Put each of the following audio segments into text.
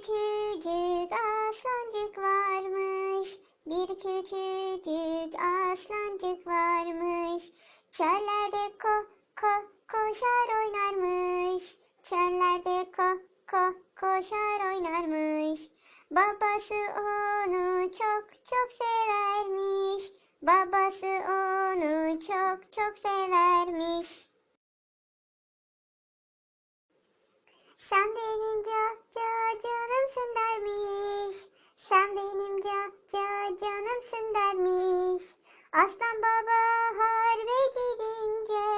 küçücük aslancık varmış. Bir küçücük aslancık varmış. Çöllerde ko ko koşar oynarmış. Çöllerde ko ko koşar oynarmış. Babası onu çok çok severmiş. Babası onu çok çok severmiş. Sen benim ca ca canımsın dermiş. Sen benim ca ca canımsın dermiş. Aslan baba harbe gidince,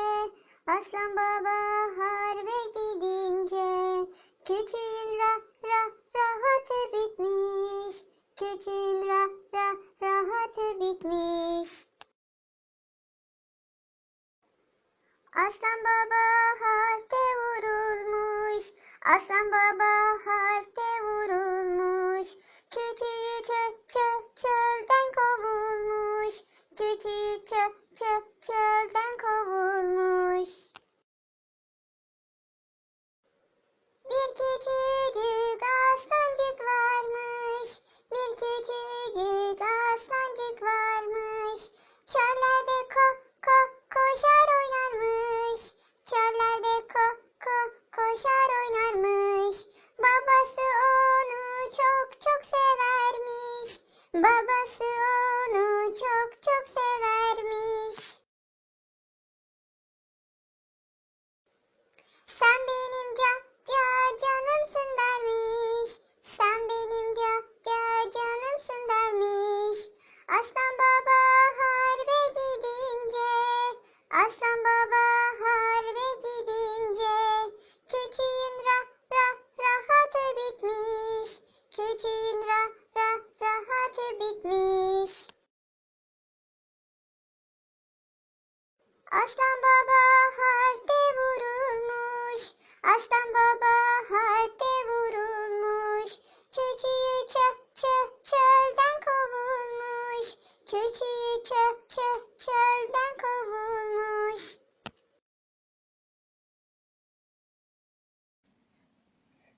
aslan baba harbe gidince, küçüğün küçücük aslancık varmış. Bir küçücük aslancık varmış. Çöllerde ko ko koşar oynarmış. Çöllerde ko ko koşar oynarmış. Babası onu çok çok severmiş. Babası onu çok çok severmiş. Sen benim ca ca canımsın dermiş. Sen benim ca ca canımsın dermiş.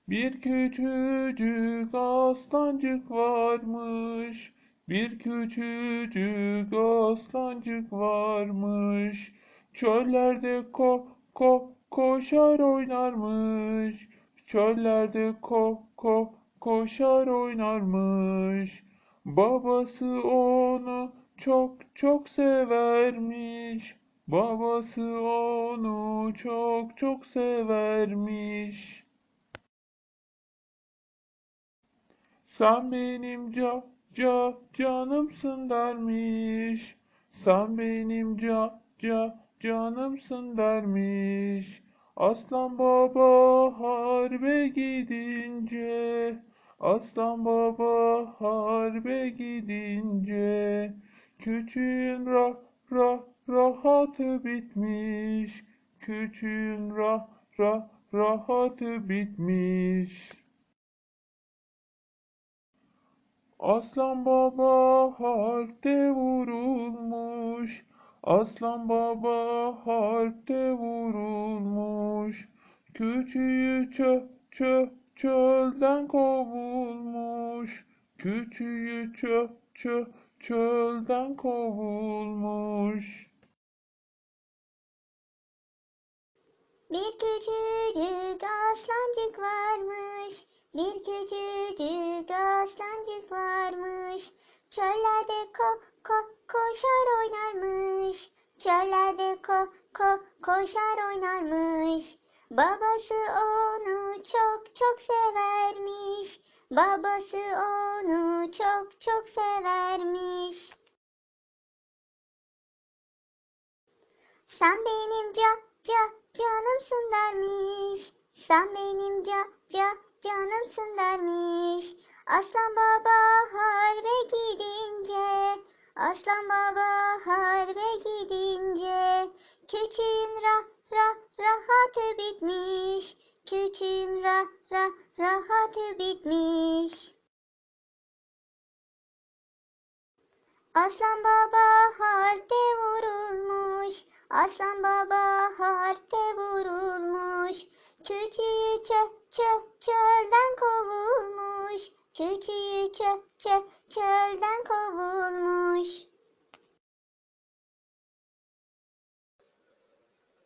Bir küçücük aslancık varmış. Bir küçücük aslancık varmış. Çöllerde ko ko koşar oynarmış. Çöllerde ko ko koşar oynarmış. Babası onu çok çok severmiş. Babası onu çok çok severmiş. Sen benim ca ca canımsın dermiş. Sen benim ca ca canımsın dermiş. Aslan baba harbe gidince, aslan baba harbe gidince, küçüğün ra ra rahatı bitmiş. Küçüğün ra ra rahatı bitmiş. Aslan baba harpte vurulmuş. Aslan baba harpte vurulmuş. Küçüğü çö çö çölden kovulmuş. Küçüğü çö çö çölden kovulmuş. Bir küçücük aslancık varmış. Bir küçücük aslancık varmış. Çöllerde ko ko koşar oynarmış. Çöllerde ko ko koşar oynarmış. Babası onu çok çok severmiş. Babası onu çok çok severmiş. Sen benim ca ca canımsın dermiş. Sen benim ca ca canımsın dermiş. Aslan baba harbe gidince, aslan baba harbe gidince, küçüğün ra ra rahatı bitmiş. Küçüğün ra ra rahatı bitmiş. Aslan baba harpte vurulmuş. Aslan baba harpte vurulmuş. Küçüğü çö çö çölden kovulmuş. Küçüğü çö çö çölden kovulmuş.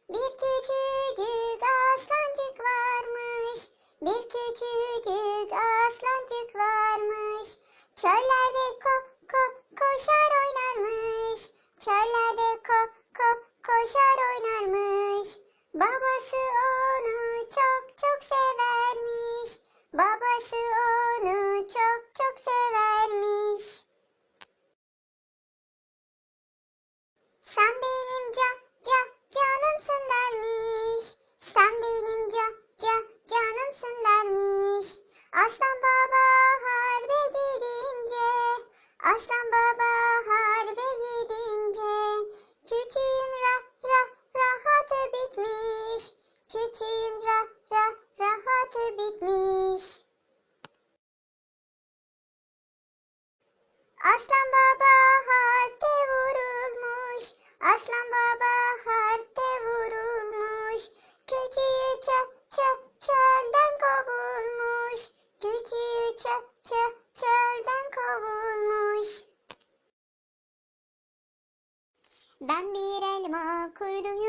Bir küçücük aslancık varmış. Bir küçücük aslancık varmış. Çöllerde ko ko koşar oynarmış. Çöllerde ko ko koşar oynarmış. Babası onu çok çok severmiş. Babası onu Aslan baba harpte vurulmuş. Küçüğü çö çö çölden kovulmuş. Küçüğü çö çö çölden kovulmuş. Ben bir elma kurduyum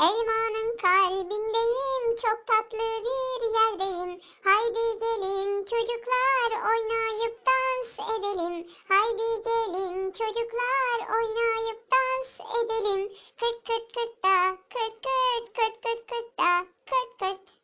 Elmanın kalbindeyim, çok tatlı bir yerdeyim. Haydi gelin çocuklar oynayıp dans edelim. Haydi gelin çocuklar oynayıp dans edelim. Kırt kırt kırt da, kırt kırt kırt kırt kırt da, kırt kırt.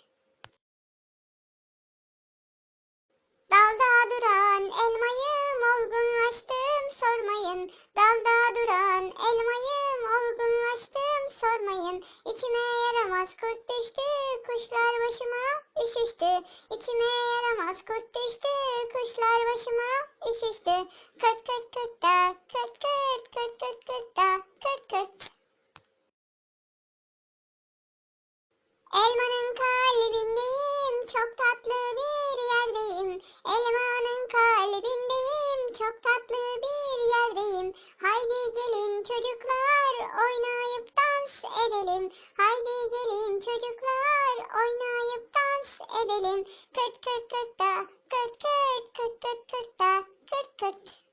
Çocuklar, oynayıp dans edelim. Haydi gelin çocuklar, oynayıp dans edelim. Kırt kırt kırt da, kırt kırt kırt kırt kırt da, kırt kırt.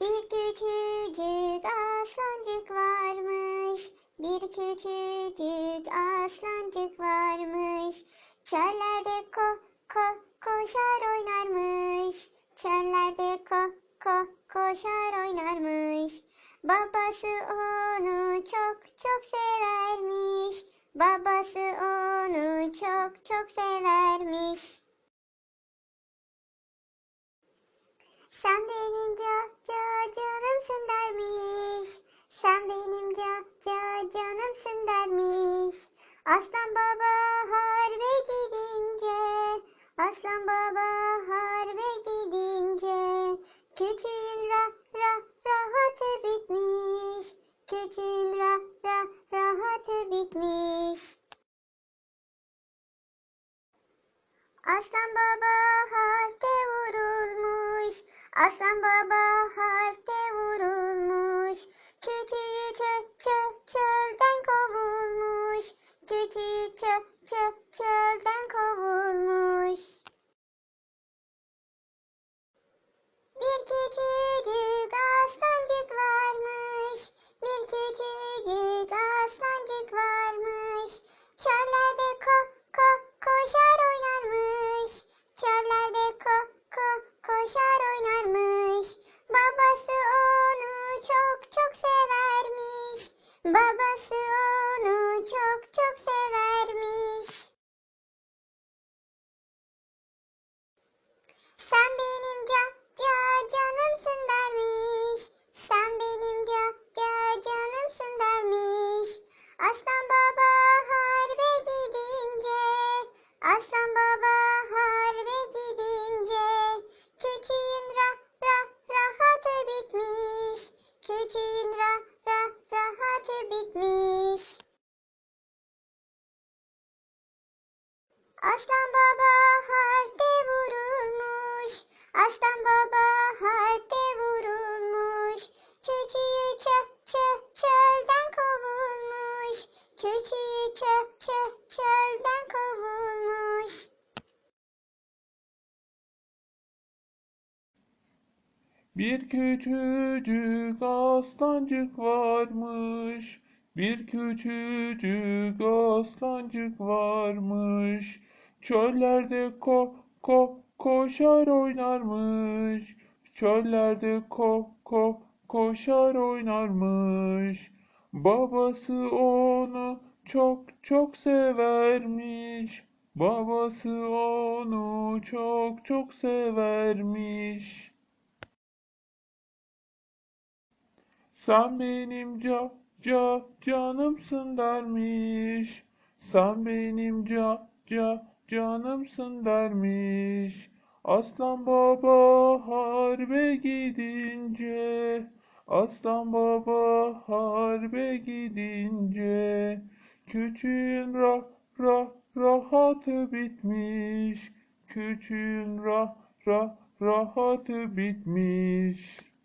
Bir küçücük aslancık varmış. Bir küçücük aslancık varmış. Çöllerde ko ko koşar oynarmış. Çöllerde ko ko koşar oynarmış. Babası onu çok çok severmiş. Babası onu çok çok severmiş. Sen benim ca ca canımsın dermiş. Sen benim ca ca canımsın dermiş. Aslan baba harbe gidince, aslan baba harbe gidince, küçüğün ra ra rahatı bitmiş. Küçüğün ra ra rahatı bitmiş. Aslan baba Babası onu çok çok Bir küçücük aslancık varmış. Bir küçücük aslancık varmış. Çöllerde ko ko koşar oynarmış. Çöllerde ko ko koşar oynarmış. Babası onu çok çok severmiş. Babası onu çok çok severmiş. Sen benim ca ca canımsın dermiş. Sen benim ca ca canımsın dermiş. Aslan baba harbe gidince, Aslan baba harbe gidince, Küçüğün ra ra rahatı bitmiş. Küçüğün ra ra rahatı bitmiş.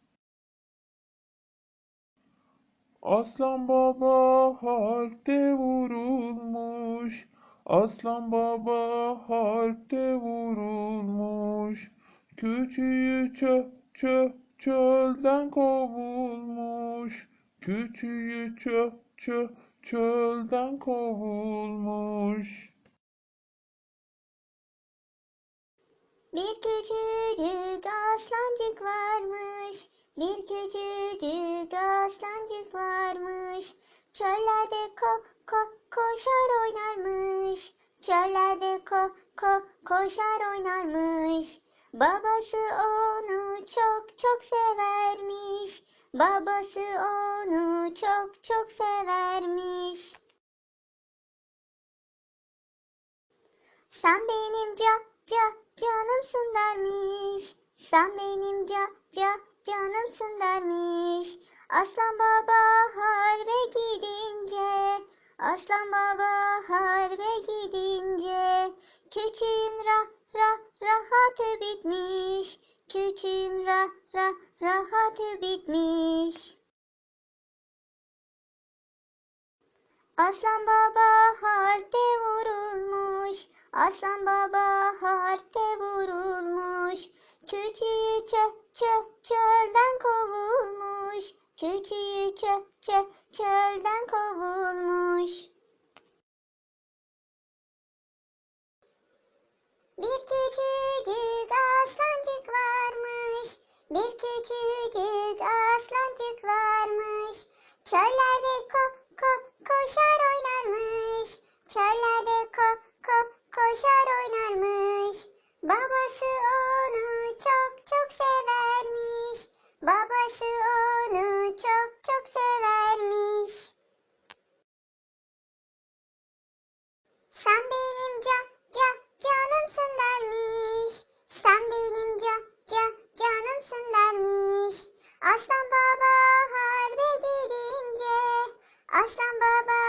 Aslan baba harpte vurulmuş. Aslan baba harpte vurulmuş. Küçüğü çö çö çölden kovulmuş. Küçüğü çö çö çölden kovulmuş. Bir küçücük aslancık varmış. Bir küçücük aslancık varmış. Çöllerde ko ko koşar oynarmış. Çöllerde ko ko koşar oynarmış. Babası onu çok çok severmiş. Babası onu çok çok severmiş. Sen benim ca ca canımsın dermiş. Sen benim ca ca canımsın dermiş. Aslan baba harbe gidince, Aslan baba harbe gidince, Küçüğün ra ra rahatı bitmiş. Küçüğün ra ra rahatı bitmiş. Aslan baba harpte vurulmuş. Aslan baba harpte vurulmuş. Küçüğü çö çö çölden kovulmuş. Küçüğü çö çö çölden kovulmuş. Bir küçücük aslancık varmış. Bir küçücük aslancık varmış. Çöllerde ko ko koşar oynarmış. Çöllerde ko ko koşar oynarmış. Babası onu Aslan baba harbe gidince, Aslan baba